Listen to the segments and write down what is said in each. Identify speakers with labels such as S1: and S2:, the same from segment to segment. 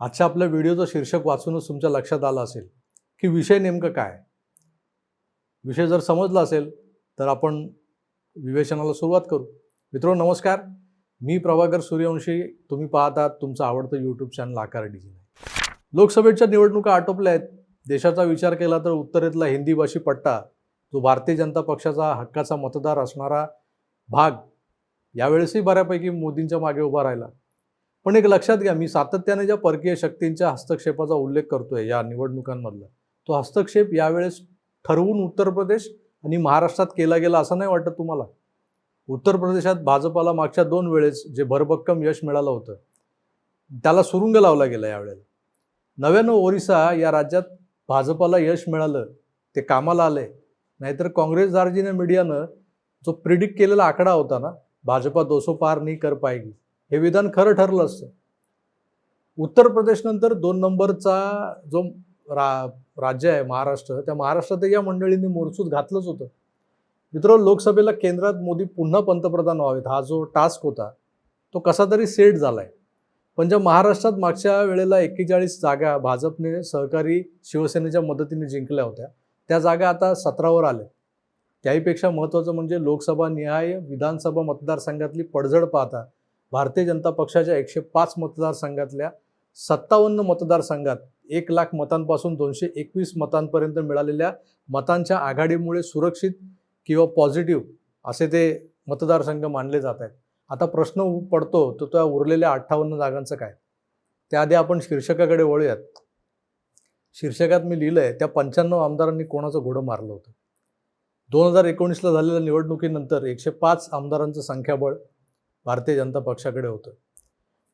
S1: आजच्या आपल्या व्हिडिओचं शीर्षक वाचूनच तुमच्या लक्षात आलं असेल की विषय नेमकं काय? विषय जर समजला असेल तर आपण विवेचनाला सुरुवात करू. मित्रांनो नमस्कार. मी प्रभाकर सूर्यवंशी. तुम्ही पाहतात तुमचं आवडतं यूट्यूब चॅनल आकार डिजिन लोकसभेच्या निवडणुका आटोपल्या आहेत. देशाचा विचार केला तर उत्तरेतला हिंदी भाषी पट्टा जो भारतीय जनता पक्षाचा हक्काचा मतदार असणारा भाग यावेळेसही बऱ्यापैकी मोदींच्या मागे उभा राहिला. पण एक लक्षात घ्या मी सातत्याने ज्या परकीय शक्तींच्या हस्तक्षेपाचा उल्लेख करतोय या निवडणुकांमधला तो हस्तक्षेप यावेळेस ठरवून उत्तर प्रदेश आणि महाराष्ट्रात केला गेला असं नाही वाटत तुम्हाला? उत्तर प्रदेशात भाजपाला मागच्या दोन वेळेस जे भरभक्कम यश मिळालं होतं त्याला सुरुंग लावला गेला यावेळेला. नव्यानं ओरिसा या राज्यात भाजपाला यश मिळालं ते कामाला आले. नाहीतर काँग्रेस दार्जिने मीडियानं जो प्रिडिक्ट केलेला आकडा होता ना भाजपा दोसो पार नाही कर पाएगी. हे विधान खरं ठरलं असतं. उत्तर प्रदेशनंतर दोन नंबरचा जो रा राज्य आहे महाराष्ट्र त्या महाराष्ट्रात या मंडळींनी मोरसूत घातलंच होतं. मित्र लोकसभेला केंद्रात मोदी पुन्हा पंतप्रधान व्हावेत हा जो टास्क होता तो कसा तरी सेट झाला आहे पण ज्या महाराष्ट्रात मागच्या वेळेला एक्केचाळीस जागा भाजपने सहकारी शिवसेनेच्या मदतीने जिंकल्या होत्या त्या जागा आता सतरावर आल्या. त्याहीपेक्षा महत्त्वाचं म्हणजे लोकसभा निहाय विधानसभा मतदारसंघातली पडझड पाहता भारतीय जनता पक्षाच्या एकशे पाच मतदारसंघातल्या सत्तावन्न मतदारसंघात एक लाख मतांपासून दोनशे एकवीस मतांपर्यंत मिळालेल्या मतांच्या आघाडीमुळे सुरक्षित किंवा पॉझिटिव्ह असे ते मतदारसंघ मानले जात आहेत. आता प्रश्न पडतो तो त्या उरलेल्या अठ्ठावन्न जागांचं काय? त्याआधी आपण शीर्षकाकडे वळूयात. शीर्षकात मी लिहिलं आहे त्या पंच्याण्णव आमदारांनी कोणाचं घोडं मारलं होतं? दोन हजार एकोणीसला झालेल्या निवडणुकीनंतर एकशे पाच आमदारांचं संख्याबळ भारतीय जनता पक्षाकडे होतं.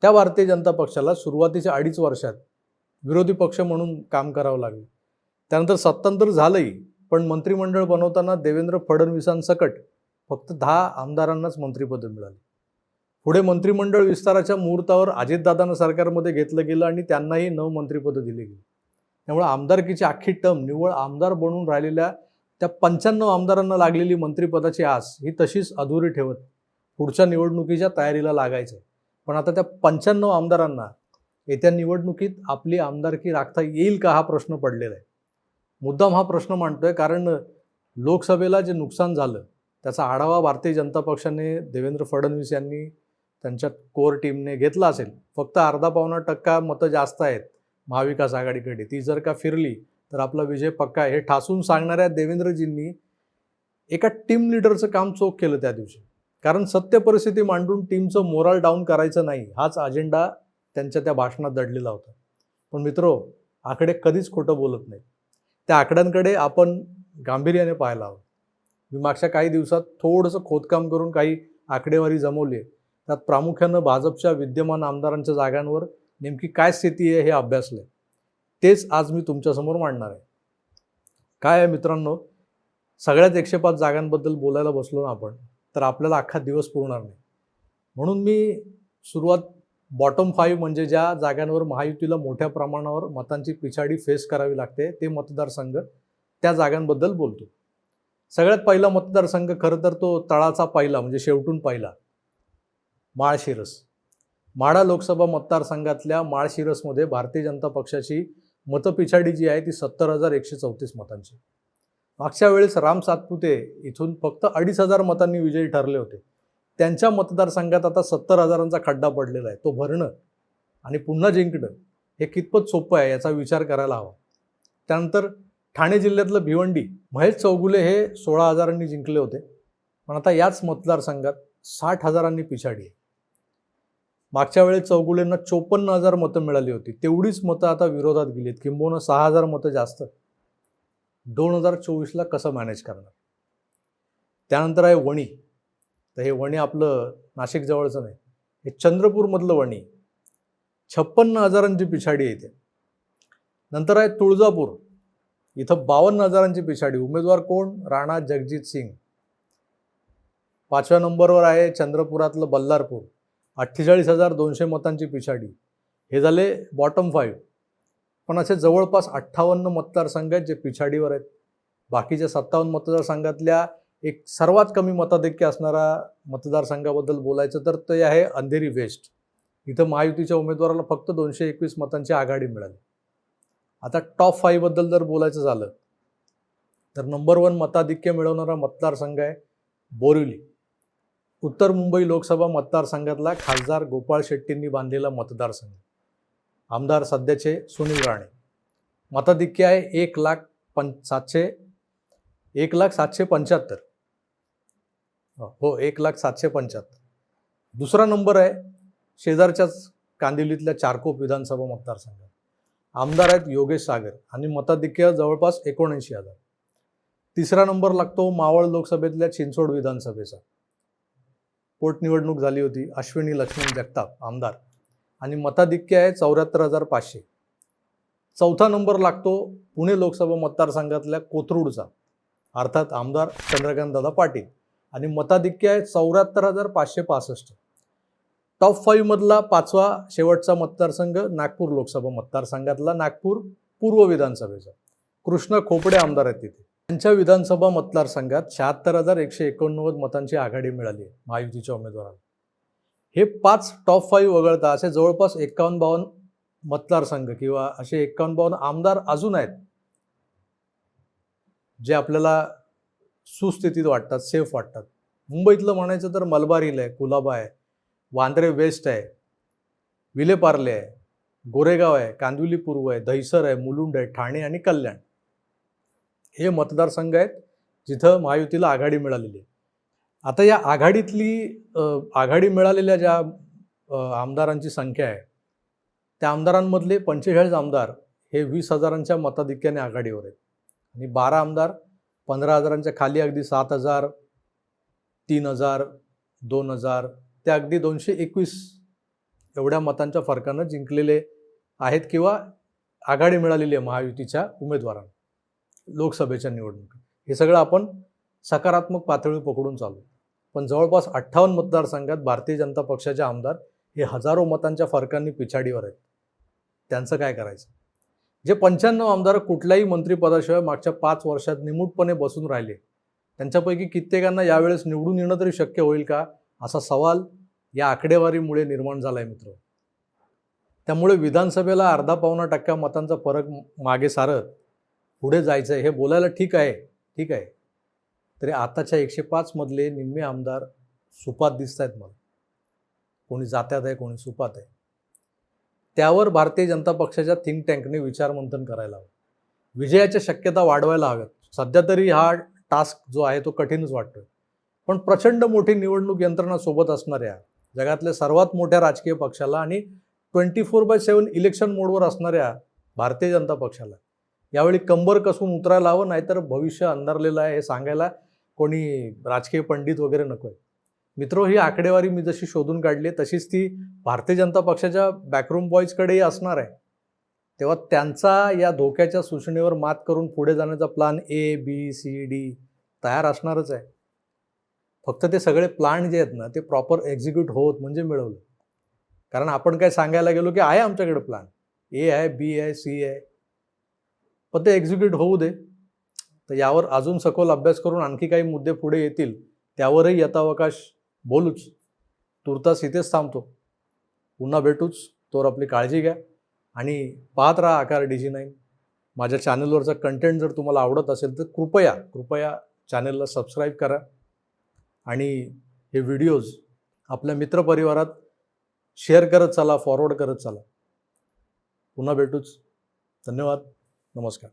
S1: त्या भारतीय जनता पक्षाला सुरुवातीच्या अडीच वर्षात विरोधी पक्ष म्हणून काम करावं लागलं. त्यानंतर सत्तांतर झालंही पण मंत्रिमंडळ बनवताना देवेंद्र फडणवीसांसकट फक्त दहा आमदारांनाच मंत्रिपदं मिळाली. पुढे मंत्रिमंडळ विस्ताराच्या मुहूर्तावर अजितदादांना सरकारमध्ये घेतलं गेलं आणि त्यांनाही नऊ मंत्रिपदं दिली गेली. त्यामुळे आमदारकीची अख्खी टर्म निव्वळ आमदार बनून राहिलेल्या त्या पंच्याण्णव आमदारांना लागलेली मंत्रिपदाची आस ही तशीच अधुरी ठेवत पुढच्या निवडणुकीच्या तयारीला लागायचं. पण आता त्या पंच्याण्णव आमदारांना येत्या निवडणुकीत आपली आमदारकी राखता येईल का हा प्रश्न पडलेला आहे. मुद्दाम हा प्रश्न मांडतोय कारण लोकसभेला जे नुकसान झालं त्याचा आढावा भारतीय जनता पक्षाने देवेंद्र फडणवीस यांनी त्यांच्या कोर टीमने घेतला असेल. फक्त अर्धा पावणा टक्का मतं जास्त आहेत महाविकास आघाडीकडे. ती जर का फिरली तर आपला विजय पक्का आहे. हे ठासून सांगणाऱ्या देवेंद्रजींनी एका टीम लिडरचं काम चोख केलं त्या दिवशी. कारण सत्य परिस्थिती मांडून टीमचं मोराल डाऊन करायचं नाही हाच अजेंडा त्यांच्या त्या भाषणात दडलेला होता. पण मित्रो आकडे कधीच खोटं बोलत नाही त्या आकड्यांकडे आपण गांभीर्याने पाहायला हवं. मी मागच्या काही दिवसात थोडंसं खोदकाम करून काही आकडेवारी जमवली. आहे त्यात प्रामुख्यानं भाजपच्या विद्यमान आमदारांच्या जागांवर नेमकी काय स्थिती आहे हे अभ्यासलं आहे. तेच आज मी तुमच्यासमोर मांडणार आहे. काय आहे मित्रांनो सगळ्यात एकशे पाच जागांबद्दल बोलायला बसलो ना आपण तर आपल्याला अख्खा दिवस पुरणार नाही. म्हणून मी सुरुवात बॉटम फाईव्ह म्हणजे ज्या जागांवर महायुतीला मोठ्या प्रमाणावर मतांची पिछाडी फेस करावी लागते ते मतदारसंघ त्या जागांबद्दल बोलतो. सगळ्यात पहिला मतदारसंघ खरं तर तो तळाचा पहिला म्हणजे शेवटून पहिला. माळशिरस. माडा लोकसभा मतदारसंघातल्या माळशिरसमध्ये भारतीय जनता पक्षाची मतपिछाडी जी आहे ती सत्तर हजार एकशे चौतीस मतांची. मागच्या वेळेस राम सातपुते इथून फक्त अडीच हजार मतांनी विजयी ठरले होते. त्यांच्या मतदारसंघात आता सत्तर हजारांचा खड्डा पडलेला आहे. तो भरणं आणि पुन्हा जिंकणं हे कितपत सोपं आहे याचा विचार करायला हवा. त्यानंतर ठाणे जिल्ह्यातलं भिवंडी महेश चौगुले हे सोळा हजारांनी जिंकले होते. पण आता याच मतदारसंघात साठ हजारांनी पिछाडी आहे. मागच्या वेळेस चौगुलेंना चोपन्न हजार मतं मिळाली होती. तेवढीच मतं आता विरोधात गेली आहेत. किंबहुना सहा हजार मतं जास्त दोन हजार चोवीसला कसं मॅनेज करणार? त्यानंतर आहे वणी. तर हे वणी आपलं नाशिकजवळचं नाही. हे चंद्रपूरमधलं वणी. छप्पन्न हजारांची पिछाडी येते नंतर आहे तुळजापूर. इथं बावन्न हजारांची पिछाडी. उमेदवार कोण? राणा जगजित सिंग. पाचव्या नंबरवर आहे चंद्रपुरातलं बल्लारपूर. अठ्ठेचाळीस हजार दोनशे मतांची पिछाडी. हे झाले बॉटम फाईव्ह पण असे जवळपास अठ्ठावन्न मतदारसंघ आहेत जे पिछाडीवर आहेत. बाकीच्या सत्तावन्न मतदारसंघातल्या एक सर्वात कमी मताधिक्य असणारा मतदारसंघाबद्दल बोलायचं तर ते आहे अंधेरी वेस्ट. इथं महायुतीच्या उमेदवाराला फक्त दोनशे एकवीस मतांची आघाडी मिळाली. आता टॉप फाईव्हबद्दल जर बोलायचं झालं तर नंबर वन मताधिक्य मिळवणारा मतदारसंघ आहे बोरिवली. उत्तर मुंबई लोकसभा मतदारसंघातला खासदार गोपाळ शेट्टींनी बांधलेला मतदारसंघ. आमदार सध्याचे सुनील राणे. मताधिक्य आहे एक लाख पं सातशे एक लाख सातशे पंच्याहत्तर. हो एक लाख सातशे पंच्याहत्तर. दुसरा नंबर आहे शेजारच्याच कांदिवलीतल्या चारकोप विधानसभा मतदारसंघात. आमदार आहेत योगेश सागर आणि मताधिक्य जवळपास एकोणऐंशी हजार. तिसरा नंबर लागतो मावळ लोकसभेतल्या चिंचवड विधानसभेचा. पोटनिवडणूक झाली होती अश्विनी लक्ष्मण जगताप आमदार. आणि मताधिक्य आहे चौऱ्याहत्तर हजार पाचशे. चौथा नंबर लागतो पुणे लोकसभा मतदारसंघातल्या कोथरूडचा. अर्थात आमदार चंद्रकांतदादा पाटील. आणि मताधिक्य आहे चौऱ्याहत्तर हजार पाचशे पासष्ट. टॉप फाईव्हमधला पाचवा शेवटचा मतदारसंघ नागपूर लोकसभा मतदारसंघातला नागपूर पूर्व विधानसभेचा. कृष्ण खोपडे आमदार आहेत तिथे. त्यांच्या विधानसभा मतदारसंघात शहात्तर हजार एकशे एकोणनव्वद मतांची आघाडी मिळाली आहे. महायुतीच्या उमेदवाराला. हे पाच टॉप फाईव्ह वगळता असे जवळपास एक्कावन्न बावन्न मतदारसंघ किंवा असे एक्कावन्न बावन्न आमदार अजून आहेत जे आपल्याला सुस्थितीत वाटतात सेफ वाटतात. मुंबईतलं म्हणायचं तर मलबार हिल आहे कुलाबा आहे वांद्रे वेस्ट आहे विलेपार्ले आहे गोरेगाव आहे कांदिवली पूर्व आहे दहिसर आहे मुलुंड आहे ठाणे आणि कल्याण. हे मतदारसंघ आहेत जिथं महायुतीला आघाडी मिळालेली आहे. आता या आघाडीतली आघाडी मिळालेल्या ज्या आमदारांची संख्या आहे त्या आमदारांमधले पंचेचाळीस आमदार हे वीस हजारांच्या मताधिक्याने आघाडीवर आहेत. आणि बारा आमदार पंधरा हजारांच्या खाली अगदी सात हजार तीन हजार दोन हजार ते अगदी दोनशे एकवीस एवढ्या मतांच्या फरकानं जिंकलेले आहेत किंवा आघाडी मिळालेली आहे महायुतीच्या उमेदवारांना लोकसभेच्या निवडणुकीत. हे सगळं आपण सकारात्मक पातळी पकडून चालू. पण जवळपास अठ्ठावन्न मतदारसंघात भारतीय जनता पक्षाचे आमदार हे हजारो मतांच्या फरकांनी पिछाडीवर आहेत. त्यांचं काय करायचं? जे पंच्याण्णव आमदार कुठल्याही मंत्रिपदाशिवाय मागच्या पाच वर्षात निमूटपणे बसून राहिले. त्यांच्यापैकी कित्येकांना यावेळेस निवडून येणं तरी शक्य होईल का? असा सवाल या आकडेवारीमुळे निर्माण झाला आहे मित्र. त्यामुळे विधानसभेला अर्धा पावणा टक्का मतांचा फरक मागे सारत पुढे जायचं आहे हे बोलायला ठीक आहे. ठीक आहे. तरी आताच्या एकशे पाचमधले निम्मे आमदार सुपात दिसत आहेत मला. कोणी जात्यात आहे कोणी सुपात आहे. त्यावर भारतीय जनता पक्षाच्या थिंक टँकने विचारमंथन करायला हवं. विजयाच्या शक्यता वाढवायला हव्यात. सध्या तरी हा टास्क जो आहे तो कठीणच वाटतोय. पण प्रचंड मोठी निवडणूक यंत्रणा सोबत असणाऱ्या जगातल्या सर्वात मोठ्या राजकीय पक्षाला आणि twenty four by seven election मोडवर असणाऱ्या भारतीय जनता पक्षाला. यावेळी कंबर कसून उतरायला हवं नाहीतर भविष्य अंधारलेलं आहे हे सांगायला कोणी राजकीय पंडित वगैरे नको आहे मित्रो ही आकडेवारी मी जशी शोधून काढली आहे, तशीच ती भारतीय जनता पक्षाच्या बॅकरूम बॉईजकडेही असणार आहे. तेव्हा त्यांचा या धोक्याच्या सूचनेवर मात करून पुढे जाण्याचा plan A B C D तयार असणारच आहे. फक्त ते सगळे प्लान जे आहेत ना ते प्रॉपर एक्झिक्यूट होत म्हणजे मिळवलं. कारण आपण काय सांगायला गेलो की आहे आमच्याकडे प्लान ए आहे बी आहे सी आहे. पण ते एक्झिक्यूट होऊ दे. तर यावर अजून सखोल अभ्यास करून आणखी काही मुद्दे पुढे येतील त्यावरही यथावकाश बोलूच. तुर्तास इथेच थांबतो. पुन्हा भेटूच. तोवर आपली काळजी घ्या. आणि पाहत राहा आकार डी जी नाईन. माझ्या चॅनलवरचा कंटेंट जर तुम्हाला आवडत असेल तर कृपया कृपया चॅनलला सबस्क्राईब करा. आणि हे व्हिडिओज आपल्या मित्रपरिवारात शेअर करत चला फॉरवर्ड करत चला. पुन्हा भेटूच. धन्यवाद. नमस्कार.